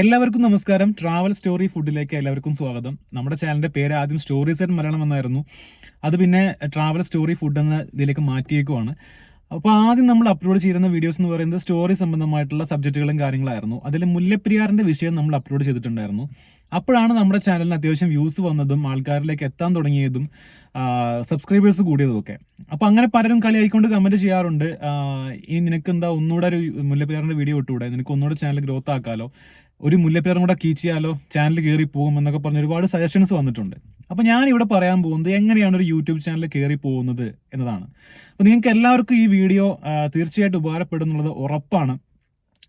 എല്ലാവർക്കും നമസ്കാരം. Travel story ഫുഡിലേക്ക് എല്ലാവർക്കും സ്വാഗതം. നമ്മുടെ ചാനലിന്റെ പേര് ആദ്യം സ്റ്റോറീസ് ആൻഡ് മലയാളം എന്നായിരുന്നു. അത് പിന്നെ ട്രാവൽ സ്റ്റോറി ഫുഡ് എന്ന ഇതിലേക്ക് മാറ്റിയേക്കുവാണ്. അപ്പോൾ ആദ്യം നമ്മൾ അപ്ലോഡ് ചെയ്യുന്ന വീഡിയോസ് എന്ന് പറയുന്നത് സ്റ്റോറി സംബന്ധമായിട്ടുള്ള സബ്ജക്റ്റുകളും കാര്യങ്ങളായിരുന്നു. അതിൽ മുല്ലപ്പെരിയാറിന്റെ വിഷയം നമ്മൾ അപ്ലോഡ് ചെയ്തിട്ടുണ്ടായിരുന്നു. അപ്പോഴാണ് നമ്മുടെ ചാനലിന് അത്യാവശ്യം വ്യൂസ് വന്നതും ആൾക്കാരിലേക്ക് എത്താൻ തുടങ്ങിയതും സബ്സ്ക്രൈബേഴ്സ് കൂടിയതും ഒക്കെ. അപ്പൊ അങ്ങനെ പലരും കളിയായിക്കൊണ്ട് കമന്റ് ചെയ്യാറുണ്ട്. ഇനി നിനക്ക് എന്താ ഒന്നുകൂടെ ഒരു മുല്ലപ്പെരിയാറിന്റെ വീഡിയോ ഇട്ടുകൂടെ നിനക്ക് ഒന്നുകൂടെ ചാനൽ ഗ്രോത്ത് ആക്കാലോ? ഒരു മുല്ലപ്പേറും കൂടെ കീച്ചിയാലോ ചാനൽ കയറി പോകും എന്നൊക്കെ പറഞ്ഞ ഒരുപാട് സജഷൻസ് വന്നിട്ടുണ്ട്. അപ്പൊ ഞാൻ ഇവിടെ പറയാൻ പോകുന്നത് എങ്ങനെയാണ് ഒരു യൂട്യൂബ് ചാനൽ കയറി പോകുന്നത് എന്നതാണ്. അപ്പൊ നിങ്ങൾക്ക് എല്ലാവർക്കും ഈ വീഡിയോ തീർച്ചയായിട്ടും ഉപകാരപ്പെടും എന്നുള്ളത് ഉറപ്പാണ്.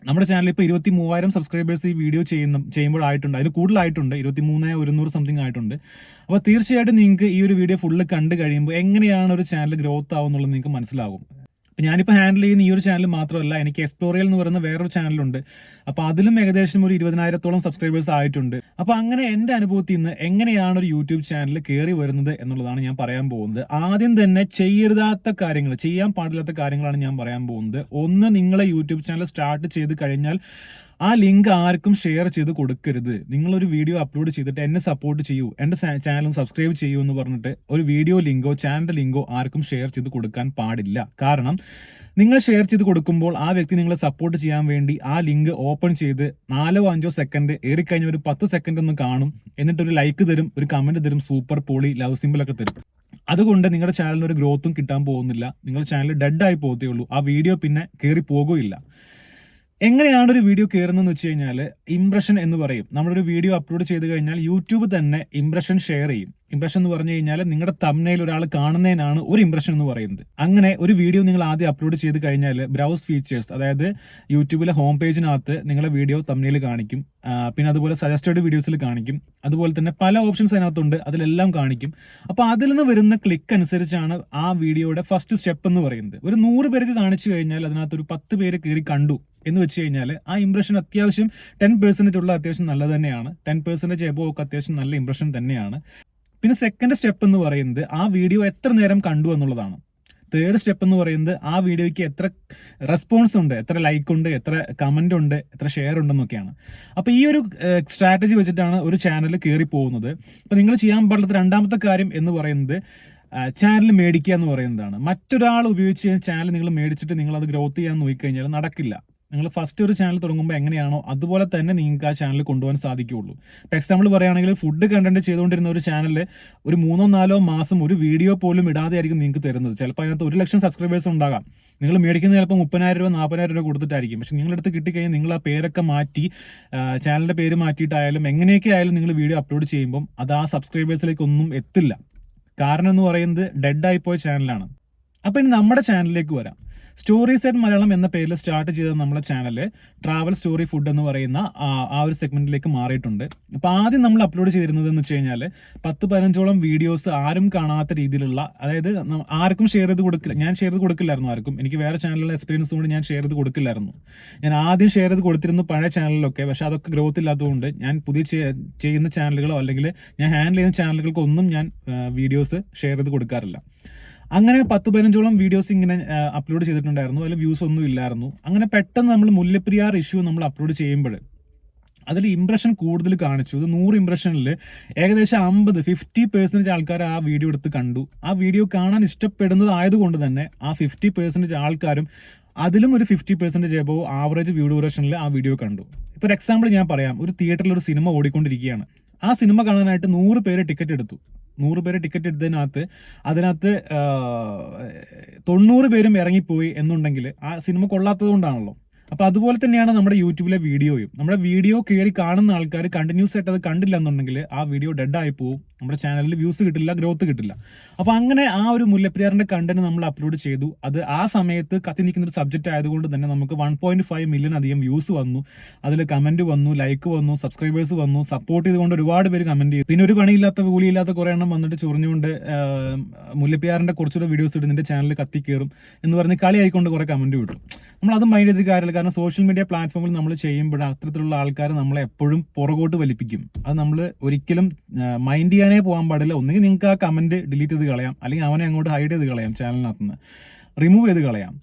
നമ്മുടെ ചാനൽ ഇപ്പോൾ ഇരുപത്തി മൂവായിരം സബ്സ്ക്രൈബേഴ്സ് ഈ വീഡിയോ ചെയ്യുന്ന ചെയ്യുമ്പോഴായിട്ടുണ്ട്. അതിന് കൂടുതലായിട്ടുണ്ട്. ഇരുപത്തി മൂന്ന് ഒരുന്നൂറ് സംതിങ് ആയിട്ടുണ്ട്. അപ്പോൾ തീർച്ചയായിട്ടും നിങ്ങൾക്ക് ഈ ഒരു വീഡിയോ ഫുള്ള് കണ്ടു കഴിയുമ്പോൾ എങ്ങനെയാണ് ഒരു ചാനൽ ഗ്രോത്ത് ആവുന്നുള്ളത് നിങ്ങൾക്ക് മനസ്സിലാകും. അപ്പം ഞാനിപ്പോൾ ഹാൻഡിൽ ചെയ്യുന്ന ഈ ഒരു ചാനൽ മാത്രമല്ല എനിക്ക് എക്സ്പ്ലോറിയൽ എന്ന് പറയുന്ന വേറൊരു ചാനലുണ്ട് അപ്പോൾ അതിലും ഏകദേശം ഒരു ഇരുപതിനായിരത്തോളം സബ്സ്ക്രൈബേഴ്സ് ആയിട്ടുണ്ട്. അപ്പോൾ അങ്ങനെ എന്റെ അനുഭവത്തിൽ നിന്ന് എങ്ങനെയാണ് ഒരു യൂട്യൂബ് ചാനൽ കയറി വരുന്നത് എന്നുള്ളതാണ് ഞാൻ പറയാൻ പോകുന്നത്. ആദ്യം തന്നെ ചെയ്യരുതാത്ത കാര്യങ്ങൾ ചെയ്യാൻ പാടില്ലാത്ത കാര്യങ്ങളാണ് ഞാൻ പറയാൻ പോകുന്നത്. ഒന്ന് നിങ്ങളെ യൂട്യൂബ് ചാനൽ സ്റ്റാർട്ട് ചെയ്ത് കഴിഞ്ഞാൽ ആ ലിങ്ക് ആർക്കും ഷെയർ ചെയ്ത് കൊടുക്കരുത്. നിങ്ങളൊരു വീഡിയോ അപ്ലോഡ് ചെയ്തിട്ട് എന്നെ സപ്പോർട്ട് ചെയ്യൂ. എന്റെ ചാനലും സബ്സ്ക്രൈബ് ചെയ്യൂ എന്ന് പറഞ്ഞിട്ട് ഒരു വീഡിയോ ലിങ്കോ ചാനൽ ലിങ്കോ ആർക്കും ഷെയർ ചെയ്ത് കൊടുക്കാൻ പാടില്ല. കാരണം നിങ്ങൾ ഷെയർ ചെയ്ത് കൊടുക്കുമ്പോൾ ആ വ്യക്തി നിങ്ങളെ സപ്പോർട്ട് ചെയ്യാൻ വേണ്ടി ആ ലിങ്ക് ഓപ്പൺ ചെയ്ത് നാലോ അഞ്ചോ സെക്കൻഡ് ഏറിക്കഴിഞ്ഞ ഒരു പത്ത് സെക്കൻഡ് ഒന്ന് കാണും. എന്നിട്ട് ഒരു ലൈക്ക് തരും ഒരു കമന്റ് തരും സൂപ്പർ പോളി ലവ് സിമ്പിൾ ഒക്കെ തരും. അതുകൊണ്ട് നിങ്ങളുടെ ചാനലിന് ഒരു ഗ്രോത്തും കിട്ടാൻ പോകുന്നില്ല. നിങ്ങളുടെ ചാനൽ ഡെഡ് ആയി പോകത്തേ ഉള്ളൂ. ആ വീഡിയോ പിന്നെ കയറി പോകുകയില്ല. എങ്ങനെയാണ് ഒരു വീഡിയോ കയറുന്നതെന്ന് വെച്ച് കഴിഞ്ഞാൽ ഇംപ്രഷൻ എന്ന് പറയും. നമ്മളൊരു വീഡിയോ അപ്ലോഡ് ചെയ്ത് കഴിഞ്ഞാൽ യൂട്യൂബ് തന്നെ ഇംപ്രഷൻ ഷെയർ ചെയ്യും. ഇംപ്രഷൻ എന്ന് പറഞ്ഞു കഴിഞ്ഞാൽ നിങ്ങളുടെ തമ്മനയിൽ ഒരാൾ കാണുന്നതിനാണ് ഒരു ഇംപ്രഷൻ എന്ന് പറയുന്നത്. അങ്ങനെ ഒരു വീഡിയോ നിങ്ങൾ ആദ്യം അപ്ലോഡ് ചെയ്ത് കഴിഞ്ഞാൽ ബ്രൗസ് ഫീച്ചേഴ്സ് അതായത് യൂട്യൂബിലെ ഹോം പേജിനകത്ത് നിങ്ങളുടെ വീഡിയോ തമ്മനയിൽ കാണിക്കും. പിന്നെ അതുപോലെ സജസ്റ്റഡ് വീഡിയോസിൽ കാണിക്കും. അതുപോലെ തന്നെ പല ഓപ്ഷൻസ് അതിനകത്തുണ്ട്. അതിലെല്ലാം കാണിക്കും. അപ്പോൾ അതിൽ നിന്ന് വരുന്ന ക്ലിക്ക് അനുസരിച്ചാണ് ആ വീഡിയോയുടെ ഫസ്റ്റ് സ്റ്റെപ്പ് എന്ന് പറയുന്നത്. ഒരു നൂറ് പേർക്ക് കാണിച്ചു കഴിഞ്ഞാൽ അതിനകത്ത് ഒരു പത്ത് പേര് കയറി കണ്ടു. എന്ന് വെച്ച് കഴിഞ്ഞാൽ ആ ഇംപ്രഷൻ അത്യാവശ്യം ടെൻ പെർസെന്റേജ് ഉള്ള അത്യാവശ്യം നല്ലത് തന്നെയാണ്. ടെൻ പെർസെന്റേജ് എബോ ഒക്കെ അത്യാവശ്യം നല്ല ഇംപ്രഷൻ തന്നെയാണ്. പിന്നെ സെക്കൻഡ് സ്റ്റെപ്പ് എന്ന് പറയുന്നത് ആ വീഡിയോ എത്ര നേരം കണ്ടു എന്നുള്ളതാണ്. തേർഡ് സ്റ്റെപ്പ് എന്ന് പറയുന്നത് ആ വീഡിയോയ്ക്ക് എത്ര റെസ്പോൺസ് ഉണ്ട് എത്ര ലൈക്ക് ഉണ്ട് എത്ര കമന്റ് ഉണ്ട് എത്ര ഷെയർ ഉണ്ടെന്നൊക്കെയാണ് അപ്പോൾ ഈ ഒരു സ്ട്രാറ്റജി വെച്ചിട്ടാണ് ഒരു ചാനൽ കയറി പോകുന്നത്. അപ്പോൾ നിങ്ങൾ ചെയ്യാൻ പാടുള്ളത് രണ്ടാമത്തെ കാര്യം എന്ന് പറയുന്നത് ചാനൽ മേടിക്കുക എന്ന് പറയുന്നതാണ്. മറ്റൊരാൾ ഉപയോഗിച്ച് ചാനൽ നിങ്ങൾ മേടിച്ചിട്ട് നിങ്ങൾ അത് ഗ്രോത്ത് ചെയ്യാൻ നോക്കിക്കഴിഞ്ഞാൽ നടക്കില്ല. നിങ്ങൾ ഫസ്റ്റ് ഒരു ചാനൽ തുടങ്ങുമ്പോൾ എങ്ങനെയാണോ അതുപോലെ തന്നെ നിങ്ങൾക്ക് ആ ചാനൽ കൊണ്ടുപോകാൻ സാധിക്കുകയുള്ളൂ. ഇപ്പോൾ എക്സാമ്പിൾ പറയുകയാണെങ്കിൽ ഫുഡ് കണ്ടന്റ് ചെയ്തുകൊണ്ടിരുന്ന ഒരു ചാനൽ ഒരു മൂന്നോ നാലോ മാസം ഒരു വീഡിയോ പോലും ഇടാതെ ആയിരിക്കും നിങ്ങൾക്ക് തരുന്നത്. ചിലപ്പോൾ അതിനകത്ത് ഒരു ലക്ഷം സബ്സ്ക്രൈബേഴ്സ് ഉണ്ടാകാം. നിങ്ങൾ മേടിക്കുന്നത് ചിലപ്പോൾ മുപ്പതിനായിരം രൂപ നാൽപ്പതിനായിരം രൂപ കൊടുത്തിട്ടായിരിക്കും. പക്ഷെ നിങ്ങളടുത്ത് കിട്ടിക്കഴിഞ്ഞാൽ നിങ്ങൾ ആ പേരൊക്കെ മാറ്റി ചാനലിന്റെ പേര് മാറ്റിയിട്ടായാലും എങ്ങനെയൊക്കെ ആയാലും നിങ്ങൾ വീഡിയോ അപ്ലോഡ് ചെയ്യുമ്പം അത് ആ സബ്സ്ക്രൈബേഴ്സിലേക്ക് ഒന്നും എത്തില്ല. കാരണം എന്ന് പറയുന്നത് ഡെഡ് ആയിപ്പോയ ചാനലാണ് അപ്പം ഇനി നമ്മുടെ ചാനലിലേക്ക് വരാം. സ്റ്റോറി സെറ്റ് മലയാളം എന്ന പേരിൽ സ്റ്റാർട്ട് ചെയ്ത നമ്മുടെ ചാനൽ ട്രാവൽ സ്റ്റോറി ഫുഡ് എന്ന് പറയുന്ന ആ ആ ഒരു സെഗ്മെന്റിലേക്ക് മാറിയിട്ടുണ്ട്. അപ്പോൾ ആദ്യം നമ്മൾ അപ്ലോഡ് ചെയ്തിരുന്നത് എന്ന് വെച്ച് കഴിഞ്ഞാൽ പത്ത് പതിനഞ്ചോളം വീഡിയോസ് ആരും കാണാത്ത രീതിയിലുള്ള അതായത് ആർക്കും ഷെയർ ചെയ്ത് കൊടുക്കില്ല ഞാൻ ഷെയർ ചെയ്ത് കൊടുക്കില്ലായിരുന്നു ആർക്കും. എനിക്ക് വേറെ ചാനലിലെ എക്സ്പീരിയൻസ് കൊണ്ട് ഞാൻ ഷെയർ ചെയ്ത് കൊടുക്കില്ലായിരുന്നു. ഞാൻ ആദ്യം ഷെയർ ചെയ്ത് കൊടുത്തിരുന്നു പഴയ ചാനലിലൊക്കെ പക്ഷെ അതൊക്കെ ഗ്രോത്ത് ഇല്ലാത്തതുകൊണ്ട് ഞാൻ പുതിയ ചെയ്യുന്ന ചാനലുകളോ അല്ലെങ്കിൽ ഞാൻ ഹാൻഡിൽ ചെയ്യുന്ന ചാനലുകൾക്കൊന്നും ഞാൻ വീഡിയോസ് ഷെയർ ചെയ്ത് കൊടുക്കാറില്ല. അങ്ങനെ പത്ത് പതിനഞ്ചോളം വീഡിയോസ് ഇങ്ങനെ അപ്ലോഡ് ചെയ്തിട്ടുണ്ടായിരുന്നു. അതിൽ വ്യൂസ് ഒന്നും ഇല്ലായിരുന്നു. അങ്ങനെ പെട്ടെന്ന് നമ്മൾ മുല്ലപ്പെരിയാർ ഇഷ്യൂ നമ്മൾ അപ്ലോഡ് ചെയ്യുമ്പോൾ അതിൽ ഇംപ്രഷൻ കൂടുതൽ കാണിച്ചു. ഇത് നൂറ് ഇംപ്രഷനിൽ ഏകദേശം അമ്പത് ഫിഫ്റ്റി പെർസെന്റേജ് ആൾക്കാർ ആ വീഡിയോ എടുത്ത് കണ്ടു. ആ വീഡിയോ കാണാൻ ഇഷ്ടപ്പെടുന്നത് ആയതുകൊണ്ട് തന്നെ ആ ഫിഫ്റ്റി പെർസെന്റേജ് ആൾക്കാരും അതിലും ഒരു fifty percentage above average view ഡ്യൂറേഷനിൽ ആ വീഡിയോ കണ്ടു. ഇപ്പോൾ എക്സാമ്പിൾ ഞാൻ പറയാം. ഒരു തിയേറ്ററിൽ ഒരു സിനിമ ഓടിക്കൊണ്ടിരിക്കുകയാണ്. ആ സിനിമ കാണാനായിട്ട് നൂറ് പേര് ടിക്കറ്റ് എടുത്തു. നൂറ് പേര് ടിക്കറ്റ് എടുത്തതിനകത്ത് അതിനകത്ത് തൊണ്ണൂറ് പേരും ഇറങ്ങിപ്പോയി എന്നുണ്ടെങ്കിൽ ആ സിനിമ കൊള്ളാത്തത് കൊണ്ടാണല്ലോ. അപ്പൊ അതുപോലെ തന്നെയാണ് നമ്മുടെ യൂട്യൂബിലെ വീഡിയോയും. നമ്മുടെ വീഡിയോ കയറി കാണുന്ന ആൾക്കാർ കണ്ടിന്യൂസ് ആയിട്ട് അത് കണ്ടില്ല എന്നുണ്ടെങ്കിൽ ആ വീഡിയോ ഡെഡ് ആയി പോകും നമ്മുടെ ചാനലിൽ വ്യൂസ് കിട്ടില്ല ഗ്രോത്ത് കിട്ടില്ല. അപ്പൊ അങ്ങനെ ആ ഒരു മുല്ലപ്പെരിയാറിന്റെ കണ്ടന്റ് നമ്മൾ അപ്ലോഡ് ചെയ്തു. അത് ആ സമയത്ത് കത്തി നിൽക്കുന്ന ഒരു സബ്ജക്റ്റ് ആയതുകൊണ്ട് തന്നെ നമുക്ക് വൺ പോയിന്റ് ഫൈവ് മില്യൺ അധികം വ്യൂസ് വന്നു. അതിൽ കമന്റ് വന്നു ലൈക്ക് വന്നു സബ്സ്ക്രൈബേഴ്സ് വന്നു. സപ്പോർട്ട് ചെയ്തുകൊണ്ട് ഒരുപാട് പേര് കമന്റ് ചെയ്തു. പിന്നെ ഒരു പണിയില്ലാത്ത കൂലിയില്ലാത്ത കുറെ എണ്ണം വന്നിട്ട് ചൊറിഞ്ഞുകൊണ്ട് മുല്ലപ്പെരിയാറിന്റെ കുറച്ചുകൂടെ വീഡിയോസ് ഇട്ട് നിന്റെ ചാനൽ കത്തി കയറും എന്ന് പറഞ്ഞ് കളിയായിക്കൊണ്ട് കുറെ കമന്റ് വിട്ടു നമ്മൾ അത് മൈൻഡ് ചെയ്തിട്ട് കാര്യമില്ല. കാരണം സോഷ്യൽ മീഡിയ പ്ലാറ്റ്ഫോമിൽ നമ്മൾ ചെയ്യുമ്പോൾ അത്തരത്തിലുള്ള ആൾക്കാർ നമ്മളെ എപ്പോഴും പുറകോട്ട് വലിപ്പിക്കും. അത് നമ്മൾ ഒരിക്കലും മൈൻഡ് ചെയ്യാനേ പോകാൻ പാടില്ല. ഒന്നുകിൽ നിങ്ങൾക്ക് ആ കമന്റ് ഡിലീറ്റ് ചെയ്ത് കളയാം. അല്ലെങ്കിൽ അവനെ അങ്ങോട്ട് ഹൈഡ് ചെയ്ത് കളയാം ചാനലിനകത്ത് നിന്ന് റിമൂവ് ചെയ്ത് കളയാം.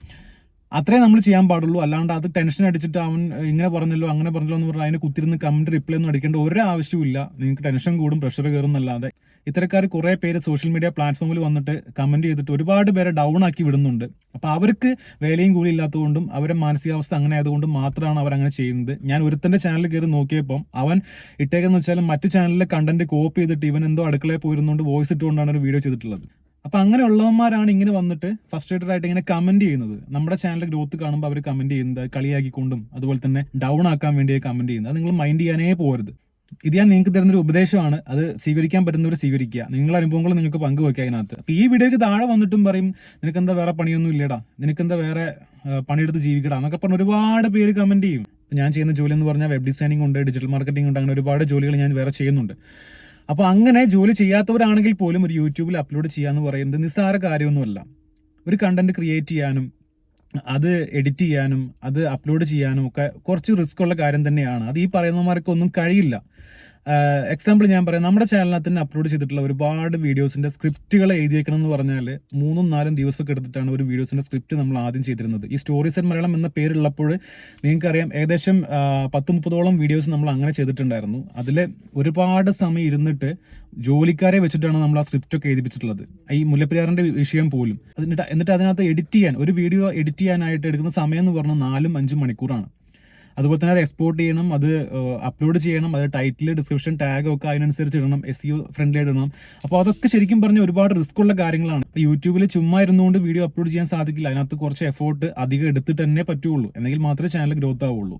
അത്രേ നമ്മൾ ചെയ്യാൻ പാടുള്ളൂ. അല്ലാണ്ട് അത് ടെൻഷൻ അടിച്ചിട്ട് അവൻ ഇങ്ങനെ പറഞ്ഞല്ലോ അങ്ങനെ പറഞ്ഞല്ലോ എന്ന് പറഞ്ഞാൽ അതിന് കുത്തിരുന്ന് കമന്റ് റിപ്ലൈ ഒന്നും അടിക്കേണ്ട ഒരു ഇല്ല നിങ്ങൾക്ക് ടെൻഷൻ കൂടും പ്രഷർ കയറും എന്നല്ലാതെ. ഇത്തരക്കാർ കുറെ പേര് സോഷ്യൽ മീഡിയ പ്ലാറ്റ്ഫോമിൽ വന്നിട്ട് കമന്റ് ചെയ്തിട്ട് ഒരുപാട് പേരെ ഡൗൺ ആക്കി വിടുന്നുണ്ട്. അപ്പൊ അവർക്ക് വേലയും കൂലി ഇല്ലാത്തതുകൊണ്ടും അവരുടെ മാനസികാവസ്ഥ അങ്ങനെ ആയതുകൊണ്ടും മാത്രമാണ് അവർ അങ്ങനെ ചെയ്യുന്നത്. ഞാൻ ഒരുത്തന്റെ ചാനൽ കയറി നോക്കിയപ്പോൾ അവൻ ഇട്ടേക്കെന്ന് വെച്ചാൽ മറ്റു ചാനലിലെ കണ്ടന്റ് കോപ്പി ചെയ്തിട്ട് ഇവൻ എന്തോ അടുക്കളയിൽ പോയിരുന്നുകൊണ്ട് വോയിസ് ഇട്ടുകൊണ്ടാണ് ഒരു വീഡിയോ ചെയ്തിട്ടുള്ളത്. അപ്പൊ അങ്ങനെ ഉള്ളവന്മാരാണ് ഇങ്ങനെ വന്നിട്ട് ഫസ്റ്റേറ്റഡ് ആയിട്ട് ഇങ്ങനെ കമന്റ് ചെയ്യുന്നത്. നമ്മുടെ ചാനൽ ഗ്രോത്ത് കാണുമ്പോൾ അവർ കമന്റ് ചെയ്യുന്നത് കളിയാക്കിക്കൊണ്ടും അതുപോലെ തന്നെ ഡൗൺ ആക്കാൻ വേണ്ടി കമന്റ് ചെയ്യുന്നത്. അത് നിങ്ങൾ മൈൻഡ് ചെയ്യാനേ പോരുത് ഇത് ഞാൻ നിങ്ങൾക്ക് തരുന്നൊരു ഉപദേശമാണ്. അത് സ്വീകരിക്കാൻ പറ്റുന്നവർ സ്വീകരിക്കുക. നിങ്ങളുടെ അനുഭവങ്ങൾ നിങ്ങൾക്ക് പങ്കുവെക്കുക അതിനകത്ത്. അപ്പൊ ഈ വീഡിയോയ്ക്ക് താഴെ വന്നിട്ടും പറയും നിനക്കെന്താ വേറെ പണിയൊന്നും ഇല്ലടാ. നിനക്കെന്താ വേറെ പണിയെടുത്ത് ജീവിക്കടാ എന്നൊക്കെ പറഞ്ഞ് ഒരുപാട് പേര് കമന്റ് ചെയ്യും. ഞാൻ ചെയ്യുന്ന ജോലി എന്ന് പറഞ്ഞാൽ വെബ് ഡിസൈനിങ് ഉണ്ട് ഡിജിറ്റൽ മാർക്കറ്റിംഗ് ഉണ്ട് അങ്ങനെ ഒരുപാട് ജോലികൾ ഞാൻ വേറെ ചെയ്യുന്നുണ്ട്. അപ്പൊ അങ്ങനെ ജോലി ചെയ്യാത്തവരാണെങ്കിൽ പോലും ഒരു യൂട്യൂബിൽ അപ്ലോഡ് ചെയ്യാന്ന് പറയുന്നത് നിസ്സാര കാര്യമൊന്നുമല്ല. ഒരു കണ്ടന്റ് ക്രിയേറ്റ് ചെയ്യാനും അത് എഡിറ്റ് ചെയ്യാനും അത് അപ്ലോഡ് ചെയ്യാനും ഒക്കെ കുറച്ച് റിസ്ക് ഉള്ള കാര്യം തന്നെയാണ്. അത് ഈ പറയുന്നവന്മാർക്കൊന്നും കഴിയില്ല. എക്സാമ്പിൾ ഞാൻ പറയാം. നമ്മുടെ ചാനലിനകത്ത് തന്നെ അപ്ലോഡ് ചെയ്തിട്ടുള്ള ഒരുപാട് വീഡിയോസിന്റെ സ്ക്രിപ്റ്റുകൾ എഴുതിയേക്കണം എന്ന് പറഞ്ഞാൽ മൂന്നും നാലും ദിവസമൊക്കെ എടുത്തിട്ടാണ് ഒരു വീഡിയോസിന്റെ സ്ക്രിപ്റ്റ് നമ്മൾ ആദ്യം ചെയ്തിരുന്നത്. ഈ സ്റ്റോറീസ് ആൻഡ് മലയാളം എന്ന പേരുള്ളപ്പോൾ നിങ്ങൾക്കറിയാം ഏകദേശം പത്ത് മുപ്പതോളം വീഡിയോസ് നമ്മൾ അങ്ങനെ ചെയ്തിട്ടുണ്ടായിരുന്നു. അതിൽ ഒരുപാട് സമയം ഇരുന്നിട്ട് ജോലിക്കാരെ വെച്ചിട്ടാണ് നമ്മൾ ആ സ്ക്രിപ്റ്റ് ഒക്കെ എഴുതിപ്പിച്ചിട്ടുള്ളത്. ഈ മുല്ലപ്പെരിയാറിന്റെ വിഷയം പോലും. എന്നിട്ട് എന്നിട്ട് അതിനകത്ത് എഡിറ്റ് ചെയ്യാൻ ഒരു വീഡിയോ എഡിറ്റ് ചെയ്യാനായിട്ട് എടുക്കുന്ന സമയം എന്ന് പറഞ്ഞാൽ നാലും അഞ്ചും മണിക്കൂറാണ്. അതുപോലെ തന്നെ അത് എക്സ്പോർട്ട് ചെയ്യണം അത് അപ്ലോഡ് ചെയ്യണം അത് ടൈറ്റിൽ ഡിസ്ക്രിപ്ഷൻ ടാഗ് ഒക്കെ അതിനനുസരിച്ച് ഇടണം എസ് യു ഫ്രണ്ട്ലി ഇടണം. അപ്പോൾ അതൊക്കെ ശരിക്കും പറഞ്ഞ ഒരുപാട് റിസ്ക് ഉള്ള കാര്യങ്ങളാണ്. യൂട്യൂബിൽ ചുമ്മാ ഇരുന്നുകൊണ്ട് വീഡിയോ അപ്ലോഡ് ചെയ്യാൻ സാധിക്കില്ല. അതിനകത്ത് കുറച്ച് എഫോർട്ട് അധികം എടുത്തിട്ട് തന്നെ പറ്റുള്ളൂ. എന്നെങ്കിൽ മാത്രമേ ചാനൽ ഗ്രോത്ത് ആവുള്ളൂ.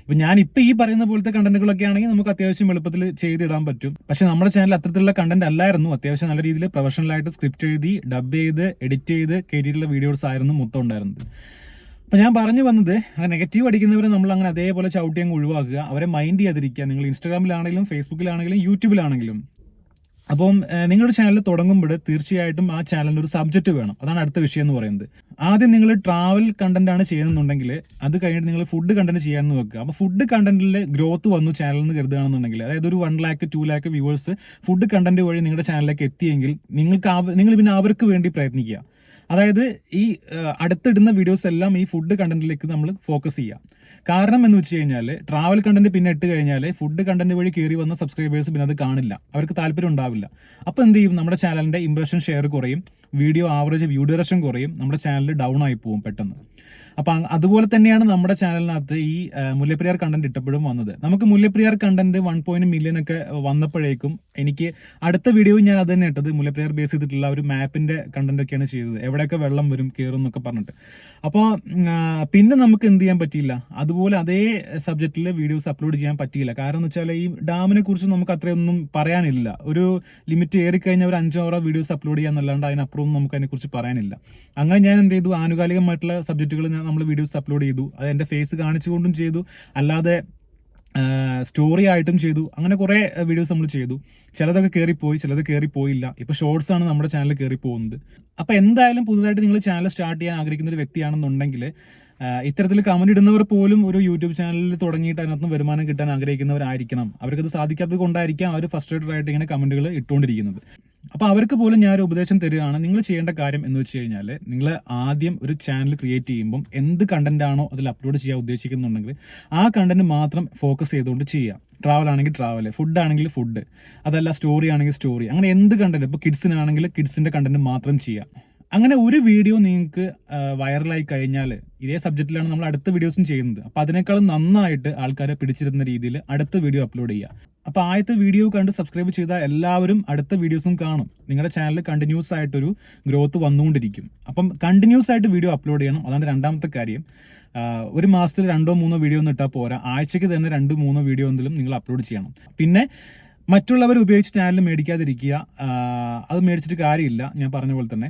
ഇപ്പൊ ഞാൻ ഇപ്പൊ ഈ പറയുന്ന പോലത്തെ കണ്ടന്റുകളൊക്കെ ആണെങ്കിൽ നമുക്ക് അത്യാവശ്യം എളുപ്പത്തിൽ ചെയ്തിടാൻ പറ്റും. പക്ഷെ നമ്മുടെ ചാനൽ അത്തരത്തിലുള്ള കണ്ടന്റ് അല്ലായിരുന്നു. അത്യാവശ്യം നല്ല രീതിയിൽ പ്രൊഫഷണലായിട്ട് സ്ക്രിപ്റ്റ് എഴുതി ഡബ് ചെയ്ത് എഡിറ്റ് ചെയ്ത് കയറ്റിയിട്ടുള്ള വീഡിയോസ് ആയിരുന്നു മൊത്തം ഉണ്ടായിരുന്നത്. അപ്പൊ ഞാൻ പറഞ്ഞു വന്നത് ആ നെഗറ്റീവ് അടിക്കുന്നവരെ നമ്മൾ അങ്ങനെ അതേപോലെ ചവിട്ടി അങ്ങ് ഒഴിവാക്കുക. അവരെ മൈൻഡ് ചെയ്യാതിരിക്കുക. നിങ്ങൾ ഇൻസ്റ്റാഗ്രാമിലാണെങ്കിലും ഫേസ്ബുക്കിലാണെങ്കിലും യൂട്യൂബിലാണെങ്കിലും. അപ്പം നിങ്ങളുടെ ചാനൽ തുടങ്ങുമ്പോൾ തീർച്ചയായിട്ടും ആ ചാനലിന് ഒരു സബ്ജക്റ്റ് വേണം. അതാണ് അടുത്ത വിഷയം എന്ന് പറയുന്നത്. ആദ്യം നിങ്ങൾ ട്രാവൽ കണ്ടന്റ് ആണ് ചെയ്യുന്നുണ്ടെങ്കിൽ അത് കഴിഞ്ഞിട്ട് നിങ്ങൾ ഫുഡ് കണ്ടന്റ് ചെയ്യാമെന്ന് വെക്കുക അപ്പോൾ ഫുഡ് കണ്ടന്റിൽ ഗ്രോത്ത് വന്നു ചാനലിൽ നിന്ന് കരുതുകയാണെന്നുണ്ടെങ്കിൽ അതായത് ഒരു one lakh two lakh viewers food content വഴി നിങ്ങളുടെ ചാനലിലേക്ക് എത്തിയെങ്കിൽ നിങ്ങൾക്ക് നിങ്ങൾ പിന്നെ അവർക്ക് വേണ്ടി പ്രയത്നിക്കുക. അതായത് ഈ അടുത്തിടുന്ന വീഡിയോസ് എല്ലാം ഈ ഫുഡ് കണ്ടന്റിലേക്ക് നമ്മൾ ഫോക്കസ് ചെയ്യാം. കാരണം എന്ന് വെച്ച് കഴിഞ്ഞാൽ ട്രാവൽ കണ്ടന്റ് പിന്നെ ഇട്ട് കഴിഞ്ഞാൽ ഫുഡ് കണ്ടന്റ് വഴി കയറി വന്ന സബ്സ്ക്രൈബേഴ്സ് പിന്നെ അത് കാണില്ല. അവർക്ക് താല്പര്യം ഉണ്ടാവില്ല. അപ്പോൾ എന്ത് ചെയ്യും? നമ്മുടെ ചാനലിന്റെ ഇംപ്രഷൻ ഷെയർ കുറയും. വീഡിയോ ആവറേജ് വ്യൂ ഡ്യൂറേഷൻ കുറയും. നമ്മുടെ ചാനൽ ഡൗൺ ആയി പോകും പെട്ടെന്ന്. അപ്പൊ അതുപോലെ തന്നെയാണ് നമ്മുടെ ചാനലിനകത്ത് ഈ മുല്ലപ്പെരിയാർ കണ്ടന്റ് ഇട്ടപ്പോഴും വന്നത്. നമുക്ക് Mullaperiyar content one point million ഒക്കെ വന്നപ്പോഴേക്കും എനിക്ക് അടുത്ത വീഡിയോ ഞാൻ അത് തന്നെ ഇട്ടത് മുല്ലപ്പെരിയാർ ബേസ് ചെയ്തിട്ടുള്ള ഒരു മാപ്പിന്റെ കണ്ടന്റ് ഒക്കെയാണ് ചെയ്തത്. എവിടെയൊക്കെ വെള്ളം വരും കയറും എന്നൊക്കെ പറഞ്ഞിട്ട്. അപ്പോൾ പിന്നെ നമുക്ക് എന്ത് ചെയ്യാൻ പറ്റിയില്ല? അതുപോലെ അതേ സബ്ജക്റ്റിൽ വീഡിയോസ് അപ്ലോഡ് ചെയ്യാൻ പറ്റിയില്ല. കാരണം എന്ന് വെച്ചാൽ ഈ ഡാമിനെ കുറിച്ച് നമുക്ക് അത്രയൊന്നും പറയാനില്ല. ഒരു ലിമിറ്റ് ഏറി കഴിഞ്ഞാൽ ഒരു അഞ്ചോ ആറോ വീഡിയോസ് അപ്ലോഡ് ചെയ്യാന്നല്ലാണ്ട് അതിനപ്പുറം നമുക്ക് അതിനെക്കുറിച്ച് പറയാനില്ല. അങ്ങനെ ഞാൻ എന്ത് ചെയ്തു? ആനുകാലികമായിട്ടുള്ള സബ്ജക്റ്റുകൾ നമ്മൾ വീഡിയോസ് അപ്ലോഡ് ചെയ്തു. അത് എന്റെ ഫേസ് കാണിച്ചുകൊണ്ടും ചെയ്തു. അല്ലാതെ സ്റ്റോറി ആയിട്ടും ചെയ്തു. അങ്ങനെ കുറേ വീഡിയോസ് നമ്മൾ ചെയ്തു. ചിലതൊക്കെ കയറിപ്പോയി ചിലത് കയറിപ്പോയില്ല ഇപ്പൊ ഷോർട്സ് ആണ് നമ്മുടെ ചാനൽ കയറി പോകുന്നത്. അപ്പൊ എന്തായാലും പുതുതായിട്ട് നിങ്ങൾ ചാനൽ സ്റ്റാർട്ട് ചെയ്യാൻ ആഗ്രഹിക്കുന്ന ഒരു വ്യക്തിയാണെന്നുണ്ടെങ്കിൽ ഇത്തരത്തിൽ കമന്റ് ഇടുന്നവർ പോലും ഒരു യൂട്യൂബ് ചാനലിൽ തുടങ്ങിയിട്ട് അതിനകത്ത് വരുമാനം കിട്ടാൻ ആഗ്രഹിക്കുന്നവരായിരിക്കണം. അവർക്കത് സാധിക്കാത്തത് കൊണ്ടായിരിക്കാം അവർ ഫസ്റ്റ് ആയിട്ട് ഇങ്ങനെ കമന്റുകൾ ഇട്ടുകൊണ്ടിരിക്കുന്നത് അപ്പൊ അവർക്ക് പോലും ഞാൻ ഒരു ഉപദേശം തരികയാണ് നിങ്ങൾ ചെയ്യേണ്ട കാര്യം എന്ന് വെച്ച് കഴിഞ്ഞാൽ നിങ്ങൾ ആദ്യം ഒരു ചാനൽ ക്രിയേറ്റ് ചെയ്യുമ്പോൾ എന്ത് കണ്ടന്റ് ആണോ അതിൽ അപ്ലോഡ് ചെയ്യാൻ ഉദ്ദേശിക്കുന്നുണ്ടെങ്കിൽ ആ കണ്ടന്റ് മാത്രം ഫോക്കസ് ചെയ്തുകൊണ്ട് ചെയ്യാം ട്രാവൽ ആണെങ്കിൽ ട്രാവൽ ഫുഡ് ആണെങ്കിൽ ഫുഡ് അതല്ല സ്റ്റോറി ആണെങ്കിൽ സ്റ്റോറി അങ്ങനെ എന്ത് കണ്ടന്റ് ഇപ്പോൾ കിഡ്സിനാണെങ്കിൽ കിഡ്സിന്റെ കണ്ടന്റ് മാത്രം ചെയ്യാം അങ്ങനെ ഒരു വീഡിയോ നിങ്ങൾക്ക് വൈറലായി കഴിഞ്ഞാൽ ഇതേ സബ്ജക്റ്റിലാണ് നമ്മൾ അടുത്ത വീഡിയോസും ചെയ്യുന്നത്. അപ്പൊ അതിനേക്കാളും നന്നായിട്ട് ആൾക്കാരെ പിടിച്ചിരുന്ന രീതിയിൽ അടുത്ത വീഡിയോ അപ്ലോഡ് ചെയ്യുക. അപ്പോൾ ആദ്യത്തെ വീഡിയോ കണ്ട് സബ്സ്ക്രൈബ് ചെയ്ത എല്ലാവരും അടുത്ത വീഡിയോസും കാണും. നിങ്ങളുടെ ചാനൽ കണ്ടിന്യൂസ് ആയിട്ടൊരു ഗ്രോത്ത് വന്നുകൊണ്ടിരിക്കും. അപ്പം കണ്ടിന്യൂസ് ആയിട്ട് വീഡിയോ അപ്ലോഡ് ചെയ്യണം. അതാണ് രണ്ടാമത്തെ കാര്യം. ഒരു മാസത്തിൽ രണ്ടോ മൂന്നോ വീഡിയോ ഒന്നും ഇട്ടാൽ പോരാ. ആഴ്ചയ്ക്ക് തന്നെ രണ്ടോ മൂന്നോ വീഡിയോ എന്തെങ്കിലും നിങ്ങൾ അപ്ലോഡ് ചെയ്യണം. പിന്നെ മറ്റുള്ളവർ ഉപയോഗിച്ച് ചാനൽ മേടിക്കാതിരിക്കുക അത് മേടിച്ചിട്ട് കാര്യമില്ല ഞാൻ പറഞ്ഞ പോലെ തന്നെ.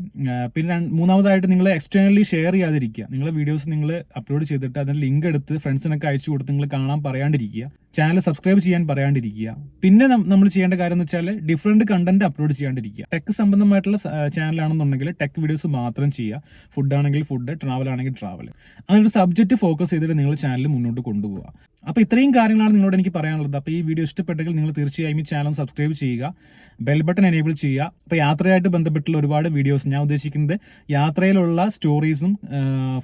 പിന്നെ മൂന്നാമതായിട്ട് നിങ്ങൾ എക്സ്റ്റേണലി ഷെയർ ചെയ്യാതിരിക്കുക. നിങ്ങളെ വീഡിയോസ് നിങ്ങൾ അപ്ലോഡ് ചെയ്തിട്ട് അതിന് ലിങ്ക് എടുത്ത് ഫ്രണ്ട്സിനൊക്കെ അയച്ചു കൊടുത്ത് നിങ്ങൾ കാണാൻ പറയാണ്ടിരിക്കുക. ചാനൽ സബ്സ്ക്രൈബ് ചെയ്യാൻ പറയാണ്ടിരിക്കുക. പിന്നെ നമ്മൾ ചെയ്യേണ്ട കാര്യം എന്ന് വെച്ചാൽ ഡിഫറെന്റ് കണ്ടന്റ് അപ്ലോഡ് ചെയ്യാണ്ടിരിക്കുക. ടെക് സംബന്ധമായിട്ടുള്ള ചാനലാണെന്നുണ്ടെങ്കിൽ ടെക് വീഡിയോസ് മാത്രം ചെയ്യുക. ഫുഡ് ആണെങ്കിൽ ഫുഡ് ട്രാവൽ ആണെങ്കിൽ ട്രാവൽ അങ്ങനെ ഒരു സബ്ജക്റ്റ് ഫോക്കസ് ചെയ്തിട്ട് നിങ്ങൾ ചാനൽ മുന്നോട്ട് കൊണ്ടുപോകുക അപ്പോൾ ഇത്രയും കാര്യങ്ങളാണ് നിങ്ങളോട് എനിക്ക് പറയാനുള്ളത്. അപ്പോൾ ഈ വീഡിയോ ഇഷ്ടപ്പെട്ടെങ്കിൽ നിങ്ങൾ തീർച്ചയായും ഈ ചാനൽ സബ്സ്ക്രൈബ് ചെയ്യുക. ബെൽ ബട്ടൺ എനേബിൾ ചെയ്യുക. അപ്പോൾ യാത്രയായിട്ട് ബന്ധപ്പെട്ടുള്ള ഒരുപാട് വീഡിയോസ് ഞാൻ ഉദ്ദേശിക്കുന്നത് യാത്രയിലുള്ള സ്റ്റോറീസും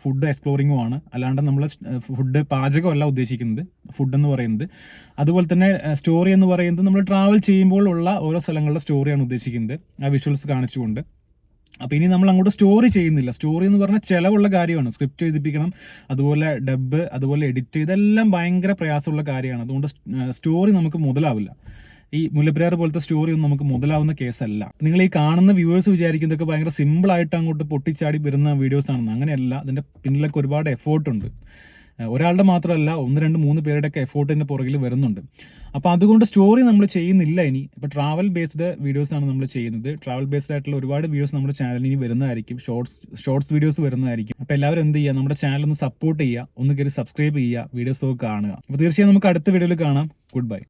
ഫുഡ് എക്സ്പ്ലോറിങ്ങും ആണ്. അല്ലാണ്ട് നമ്മൾ ഫുഡ് പാചകമല്ല ഉദ്ദേശിക്കുന്നത്. ഫുഡ് എന്ന് പറയുന്നത്. അതുപോലെ തന്നെ സ്റ്റോറി എന്ന് പറയുന്നത് നമ്മൾ ട്രാവൽ ചെയ്യുമ്പോൾ ഉള്ള ഓരോ സ്ഥലങ്ങളുടെ സ്റ്റോറിയാണ് ഉദ്ദേശിക്കുന്നത്. ആ വിഷ്വൽസ് കാണിച്ചുകൊണ്ട്. അപ്പോൾ ഇനി നമ്മൾ അങ്ങോട്ട് സ്റ്റോറി ചെയ്യുന്നില്ല. സ്റ്റോറി എന്ന് പറഞ്ഞാൽ ചിലവുള്ള കാര്യമാണ്. സ്ക്രിപ്റ്റ് എഴുതിപ്പിക്കണം അതുപോലെ ഡബ് അതുപോലെ എഡിറ്റ് ഇതെല്ലാം ഭയങ്കര പ്രയാസമുള്ള കാര്യമാണ്. അതുകൊണ്ട് സ്റ്റോറി നമുക്ക് മുതലാവില്ല. ഈ മുല്ലപ്പെരിയാർ പോലത്തെ സ്റ്റോറി ഒന്നും നമുക്ക് മുതലാവുന്ന കേസല്ല. നിങ്ങൾ ഈ കാണുന്ന വ്യൂവേഴ്സ് വിചാരിക്കുന്നതൊക്കെ ഭയങ്കര സിമ്പിൾ ആയിട്ട് അങ്ങോട്ട് പൊട്ടിച്ചാടി വരുന്ന വീഡിയോസ് ആണെന്ന് അങ്ങനെയല്ല. അതിന്റെ പിന്നിലൊക്കെ ഒരുപാട് എഫേർട്ട് ഉണ്ട് ഏഹ് ഒരാളുടെ മാത്രമല്ല ഒന്ന് രണ്ട് മൂന്ന് പേരുടെ ഒക്കെ എഫേർട്ടിന്റെ പുറകിൽ വരുന്നുണ്ട്. അപ്പോൾ അതുകൊണ്ട് സ്റ്റോറി നമ്മൾ ചെയ്യുന്നില്ല ഇനി. ഇപ്പോൾ ട്രാവൽ ബേസ്ഡ് വീഡിയോസ് ആണ് നമ്മൾ ചെയ്യുന്നത്. ട്രാവൽ ബേസ്ഡ് ആയിട്ടുള്ള ഒരുപാട് വീഡിയോസ് നമ്മുടെ ചാനലിൽ ഇനി വരുന്നതായിരിക്കും. ഷോർട്സ് ഷോർട്സ് വീഡിയോസ് വരുന്നതായിരിക്കും. അപ്പോൾ എല്ലാവരും എന്ത് ചെയ്യുക? നമ്മുടെ ചാനൽ ഒന്ന് സപ്പോർട്ട് ചെയ്യുക. ഒന്ന് കയറി സബ്സ്ക്രൈബ് ചെയ്യുക. വീഡിയോസ് ഒക്കെ കാണുക. അപ്പോൾ തീർച്ചയായും നമുക്ക് അടുത്ത വീഡിയോയിൽ കാണാം. Good bye